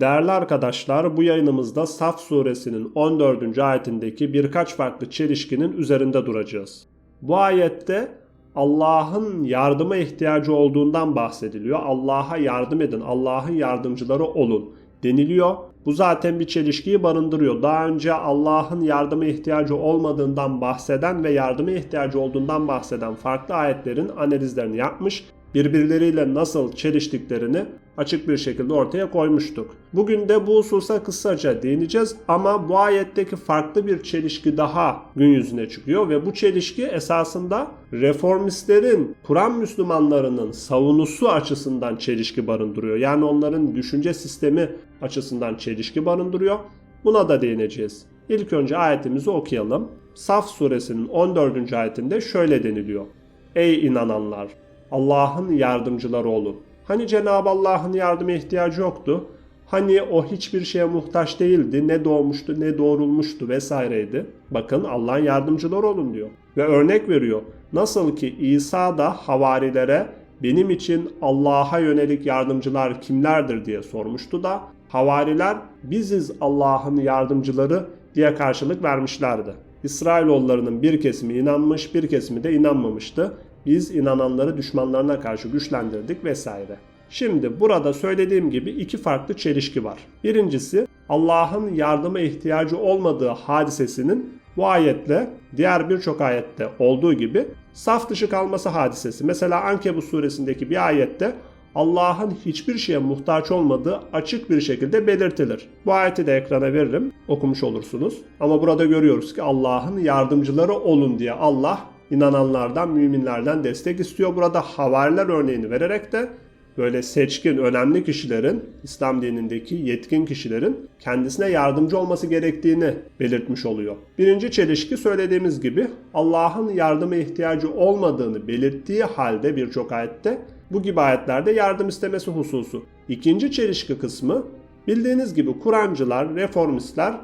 Değerli arkadaşlar bu yayınımızda Saf suresinin 14. ayetindeki birkaç farklı çelişkinin üzerinde duracağız. Bu ayette Allah'ın yardıma ihtiyacı olduğundan bahsediliyor. Allah'a yardım edin, Allah'ın yardımcıları olun deniliyor. Bu zaten bir çelişkiyi barındırıyor. Daha önce Allah'ın yardıma ihtiyacı olmadığından bahseden ve yardıma ihtiyacı olduğundan bahseden farklı ayetlerin analizlerini yapmış birbirleriyle nasıl çeliştiklerini açık bir şekilde ortaya koymuştuk. Bugün de bu hususa kısaca değineceğiz ama bu ayetteki farklı bir çelişki daha gün yüzüne çıkıyor ve bu çelişki esasında reformistlerin, Kur'an Müslümanlarının savunusu açısından çelişki barındırıyor. Yani onların düşünce sistemi açısından çelişki barındırıyor. Buna da değineceğiz. İlk önce ayetimizi okuyalım. Saf suresinin 14. ayetinde şöyle deniliyor. Ey inananlar! Allah'ın yardımcıları olun. Hani Cenab-ı Allah'ın yardıma ihtiyacı yoktu? Hani o hiçbir şeye muhtaç değildi, ne doğmuştu, ne doğrulmuştu vesaireydi. Bakın Allah'ın yardımcıları olun diyor. Ve örnek veriyor. Nasıl ki İsa da havarilere benim için Allah'a yönelik yardımcılar kimlerdir diye sormuştu da havariler biziz Allah'ın yardımcıları diye karşılık vermişlerdi. İsrailoğullarının bir kesimi inanmış, bir kesimi de inanmamıştı. Biz inananları düşmanlarına karşı güçlendirdik vesaire. Şimdi burada söylediğim gibi iki farklı çelişki var. Birincisi Allah'ın yardıma ihtiyacı olmadığı hadisesinin bu ayetle diğer birçok ayette olduğu gibi saf dışı kalması hadisesi. Mesela Ankebut suresindeki bir ayette Allah'ın hiçbir şeye muhtaç olmadığı açık bir şekilde belirtilir. Bu ayeti de ekrana veririm, okumuş olursunuz. Ama burada görüyoruz ki Allah'ın yardımcıları olun diye Allah inananlardan, müminlerden destek istiyor. Burada havariler örneğini vererek de böyle seçkin, önemli kişilerin, İslam dinindeki yetkin kişilerin kendisine yardımcı olması gerektiğini belirtmiş oluyor. Birinci çelişki söylediğimiz gibi Allah'ın yardıma ihtiyacı olmadığını belirttiği halde birçok ayette bu gibi ayetlerde yardım istemesi hususu. İkinci çelişki kısmı bildiğiniz gibi Kur'ancılar, reformistler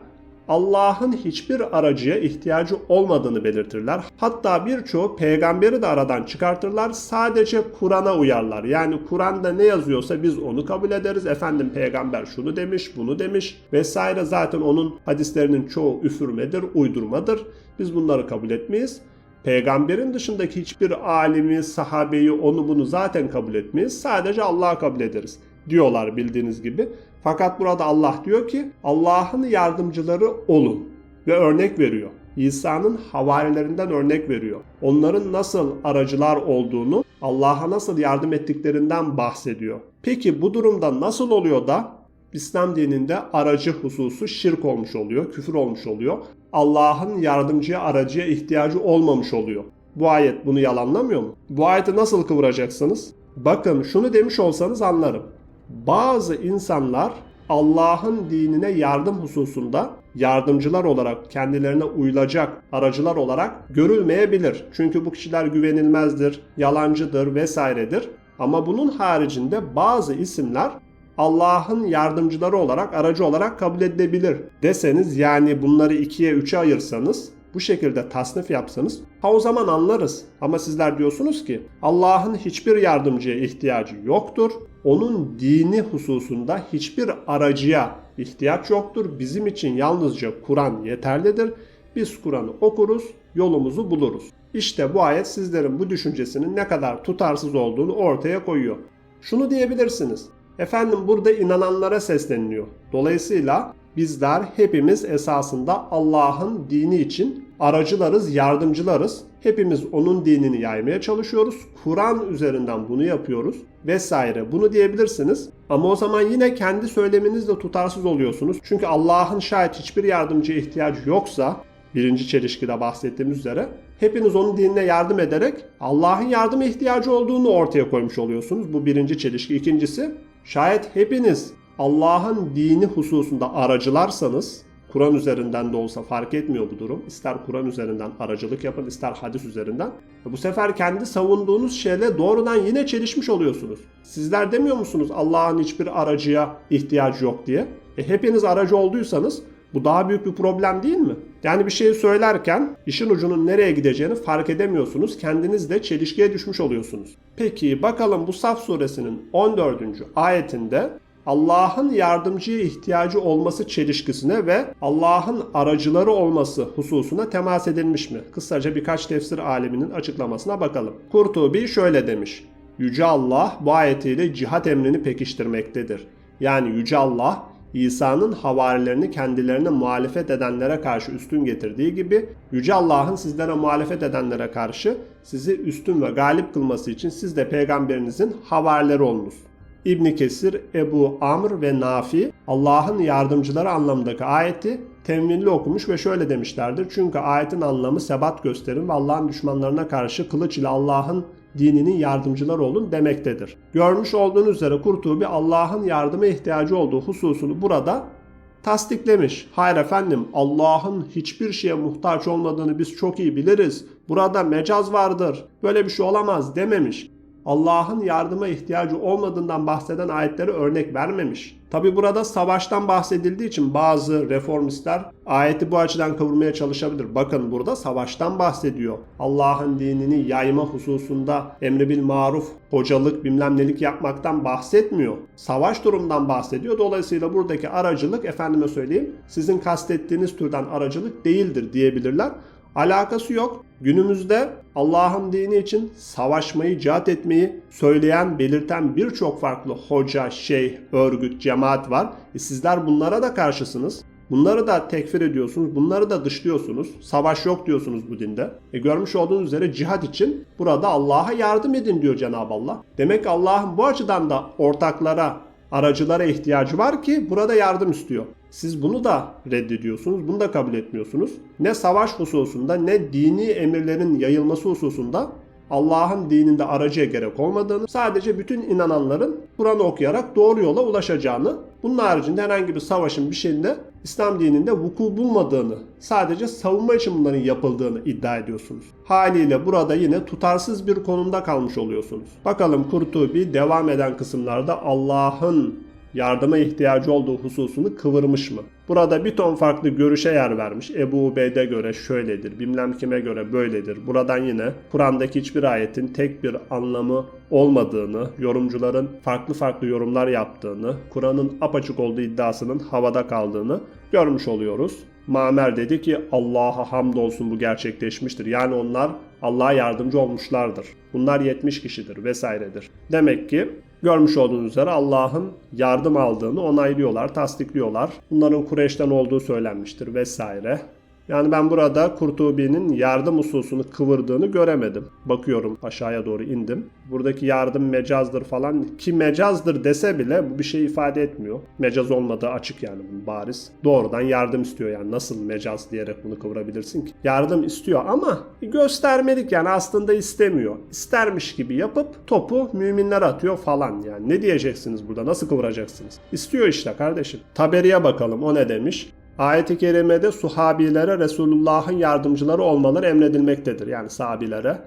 Allah'ın hiçbir aracıya ihtiyacı olmadığını belirtirler. Hatta birçoğu peygamberi de aradan çıkartırlar. Sadece Kur'an'a uyarlar. Yani Kur'an'da ne yazıyorsa biz onu kabul ederiz. Efendim peygamber şunu demiş, bunu demiş vesaire. Zaten onun hadislerinin çoğu üfürmedir, uydurmadır. Biz bunları kabul etmeyiz. Peygamberin dışındaki hiçbir alimi, sahabeyi, onu bunu zaten kabul etmeyiz. Sadece Allah'ı kabul ederiz diyorlar bildiğiniz gibi. Fakat burada Allah diyor ki Allah'ın yardımcıları olun ve örnek veriyor. İsa'nın havarilerinden örnek veriyor. Onların nasıl aracılar olduğunu, Allah'a nasıl yardım ettiklerinden bahsediyor. Peki bu durumda nasıl oluyor da İslam dininde aracı hususu şirk olmuş oluyor, küfür olmuş oluyor. Allah'ın yardımcıya, aracıya ihtiyacı olmamış oluyor. Bu ayet bunu yalanlamıyor mu? Bu ayeti nasıl kıvıracaksınız? Bakın şunu demiş olsanız anlarım bazı insanlar Allah'ın dinine yardım hususunda yardımcılar olarak kendilerine uyulacak aracılar olarak görülmeyebilir. Çünkü bu kişiler güvenilmezdir, yalancıdır vesairedir. Ama bunun haricinde bazı isimler Allah'ın yardımcıları olarak, aracı olarak kabul edilebilir deseniz yani bunları ikiye üçe ayırsanız bu şekilde tasnif yapsanız ha o zaman anlarız. Ama sizler diyorsunuz ki Allah'ın hiçbir yardımcıya ihtiyacı yoktur. Onun dini hususunda hiçbir aracıya ihtiyaç yoktur. Bizim için yalnızca Kur'an yeterlidir. Biz Kur'an'ı okuruz, yolumuzu buluruz. İşte bu ayet sizlerin bu düşüncesinin ne kadar tutarsız olduğunu ortaya koyuyor. Şunu diyebilirsiniz. Efendim burada inananlara sesleniliyor. Dolayısıyla bizler hepimiz esasında Allah'ın dini için aracılarız, yardımcılarız. Hepimiz onun dinini yaymaya çalışıyoruz. Kur'an üzerinden bunu yapıyoruz vesaire. Bunu diyebilirsiniz. Ama o zaman yine kendi söyleminizle tutarsız oluyorsunuz. Çünkü Allah'ın şayet hiçbir yardımcıya ihtiyacı yoksa birinci çelişkide bahsettiğimiz üzere hepiniz onun dinine yardım ederek Allah'ın yardıma ihtiyacı olduğunu ortaya koymuş oluyorsunuz. Bu birinci çelişki. İkincisi şayet hepiniz Allah'ın dini hususunda aracılarsanız Kur'an üzerinden de olsa fark etmiyor bu durum. İster Kur'an üzerinden aracılık yapın, ister hadis üzerinden. Bu sefer kendi savunduğunuz şeyle doğrudan yine çelişmiş oluyorsunuz. Sizler demiyor musunuz Allah'ın hiçbir aracıya ihtiyacı yok diye? E hepiniz aracı olduysanız bu daha büyük bir problem değil mi? Yani bir şeyi söylerken işin ucunun nereye gideceğini fark edemiyorsunuz. Kendiniz de çelişkiye düşmüş oluyorsunuz. Peki bakalım bu Saf suresinin 14. ayetinde Allah'ın yardımcıya ihtiyacı olması çelişkisine ve Allah'ın aracıları olması hususuna temas edilmiş mi? Kısaca birkaç tefsir aliminin açıklamasına bakalım. Kurtubi şöyle demiş. Yüce Allah bu ayetiyle cihat emrini pekiştirmektedir. Yani Yüce Allah İsa'nın havarilerini kendilerine muhalefet edenlere karşı üstün getirdiği gibi Yüce Allah'ın sizlere muhalefet edenlere karşı sizi üstün ve galip kılması için siz de peygamberinizin havarileri olunuz. İbni Kesir, Ebu Amr ve Nafi Allah'ın yardımcıları anlamındaki ayeti temvinli okumuş ve şöyle demişlerdir. Çünkü ayetin anlamı sebat gösterin ve Allah'ın düşmanlarına karşı kılıç ile Allah'ın dininin yardımcıları olun demektedir. Görmüş olduğunuz üzere Kurtubi Allah'ın yardıma ihtiyacı olduğu hususunu burada tasdiklemiş. Hayır efendim Allah'ın hiçbir şeye muhtaç olmadığını biz çok iyi biliriz. Burada mecaz vardır. Böyle bir şey olamaz dememiş. Allah'ın yardıma ihtiyacı olmadığından bahseden ayetleri örnek vermemiş. Tabi burada savaştan bahsedildiği için bazı reformistler ayeti bu açıdan kavurmaya çalışabilir. Bakın burada savaştan bahsediyor. Allah'ın dinini yayma hususunda emri bil maruf, hocalık, bilmem nelik yapmaktan bahsetmiyor. Savaş durumundan bahsediyor. Dolayısıyla buradaki aracılık efendime söyleyeyim sizin kastettiğiniz türden aracılık değildir diyebilirler. Alakası yok. Günümüzde Allah'ın dini için savaşmayı, cihat etmeyi söyleyen, belirten birçok farklı hoca, şeyh, örgüt, cemaat var. E sizler bunlara da karşısınız. Bunları da tekfir ediyorsunuz, bunları da dışlıyorsunuz. Savaş yok diyorsunuz bu dinde. E görmüş olduğunuz üzere cihat için burada Allah'a yardım edin diyor Cenab-ı Allah. Demek Allah'ın bu açıdan da ortaklara, aracılara ihtiyacı var ki burada yardım istiyor. Siz bunu da reddediyorsunuz, bunu da kabul etmiyorsunuz. Ne savaş hususunda ne dini emirlerin yayılması hususunda Allah'ın dininde aracıya gerek olmadığını, sadece bütün inananların Kur'an'ı okuyarak doğru yola ulaşacağını, bunun haricinde herhangi bir savaşın bir şeyinde İslam dininde vuku bulmadığını, sadece savunma için bunların yapıldığını iddia ediyorsunuz. Haliyle burada yine tutarsız bir konumda kalmış oluyorsunuz. Bakalım Kurtubi devam eden kısımlarda Allah'ın yardıma ihtiyacı olduğu hususunu kıvırmış mı? Burada bir ton farklı görüşe yer vermiş. Ebu Ubeyd'e göre şöyledir, bilmem kime göre böyledir. Buradan yine Kur'an'daki hiçbir ayetin tek bir anlamı olmadığını, yorumcuların farklı farklı yorumlar yaptığını, Kur'an'ın apaçık olduğu iddiasının havada kaldığını görmüş oluyoruz. Mamer dedi ki Allah'a hamdolsun bu gerçekleşmiştir. Yani onlar Allah'a yardımcı olmuşlardır. Bunlar 70 kişidir vesairedir. Demek ki görmüş olduğunuz üzere Allah'ın yardım aldığını onaylıyorlar, tasdikliyorlar. Bunların Kureyş'ten olduğu söylenmiştir vesaire. Yani ben burada Kurtubi'nin yardım hususunu kıvırdığını göremedim. Bakıyorum aşağıya doğru indim. Buradaki yardım mecazdır falan ki mecazdır dese bile bu bir şey ifade etmiyor. Mecaz olmadığı açık yani bunun bariz. Doğrudan yardım istiyor yani nasıl mecaz diyerek bunu kıvırabilirsin ki? Yardım istiyor ama göstermedik yani aslında istemiyor. İstermiş gibi yapıp topu müminlere atıyor falan yani. Ne diyeceksiniz burada nasıl kıvıracaksınız? İstiyor işte kardeşim. Taberiye bakalım o ne demiş? Ayet-i kerimede suhabilere Resulullah'ın yardımcıları olmaları emredilmektedir. Yani sahabilere.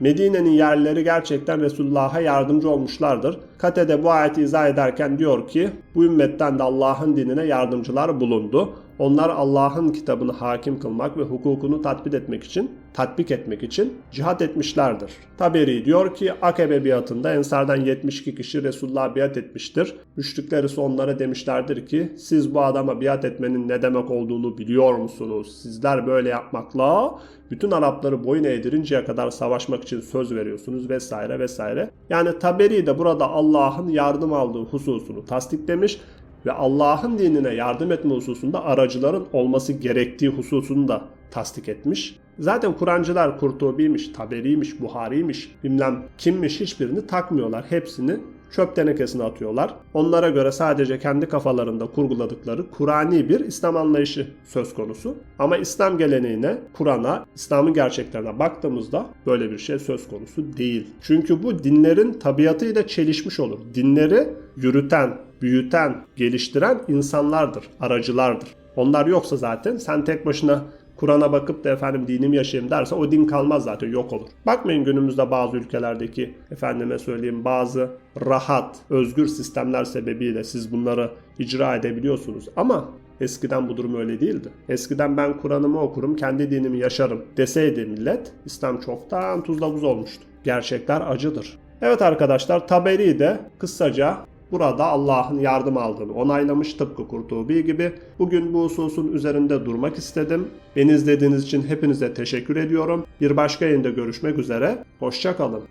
Medine'nin yerlileri gerçekten Resulullah'a yardımcı olmuşlardır. Katede bu ayeti izah ederken diyor ki bu ümmetten de Allah'ın dinine yardımcılar bulundu. Onlar Allah'ın kitabını hakim kılmak ve hukukunu tatbik etmek için, tatbik etmek için cihat etmişlerdir. Taberi diyor ki Akabe biatında Ensardan 72 kişi Resulullah'a biat etmiştir. Müşrikler ise onlara demişlerdir ki siz bu adama biat etmenin ne demek olduğunu biliyor musunuz? Sizler böyle yapmakla bütün Arapları boyun eğdirinceye kadar savaşmak için söz veriyorsunuz vesaire vesaire. Yani Taberi de burada Allah'ın yardım aldığı hususunu tasdiklemiş ve Allah'ın dinine yardım etme hususunda aracıların olması gerektiği hususunu da tasdik etmiş. Zaten Kur'ancılar Kurtubi'ymiş, Taberi'ymiş, Buhari'ymiş, bilmem kimmiş hiçbirini takmıyorlar. Hepsini çöp tenekesine atıyorlar. Onlara göre sadece kendi kafalarında kurguladıkları Kur'ani bir İslam anlayışı söz konusu. Ama İslam geleneğine, Kur'an'a, İslam'ın gerçeklerine baktığımızda böyle bir şey söz konusu değil. Çünkü bu dinlerin tabiatıyla çelişmiş olur. Dinleri yürüten, büyüten, geliştiren insanlardır, aracılardır. Onlar yoksa zaten sen tek başına Kur'an'a bakıp da efendim dinim yaşayayım derse o din kalmaz zaten yok olur. Bakmayın günümüzde bazı ülkelerdeki efendime söyleyeyim bazı rahat, özgür sistemler sebebiyle siz bunları icra edebiliyorsunuz. Ama Eskiden bu durum öyle değildi. Eskiden ben Kur'an'ımı okurum, kendi dinimi yaşarım deseydi millet, İslam çoktan tuzla buz olmuştu. Gerçekler acıdır. Evet arkadaşlar Taberi de kısaca burada Allah'ın yardım aldığını onaylamış tıpkı Kurtubi gibi. Bugün bu hususun üzerinde durmak istedim. Beni izlediğiniz için hepinize teşekkür ediyorum. Bir başka yayında görüşmek üzere. Hoşçakalın.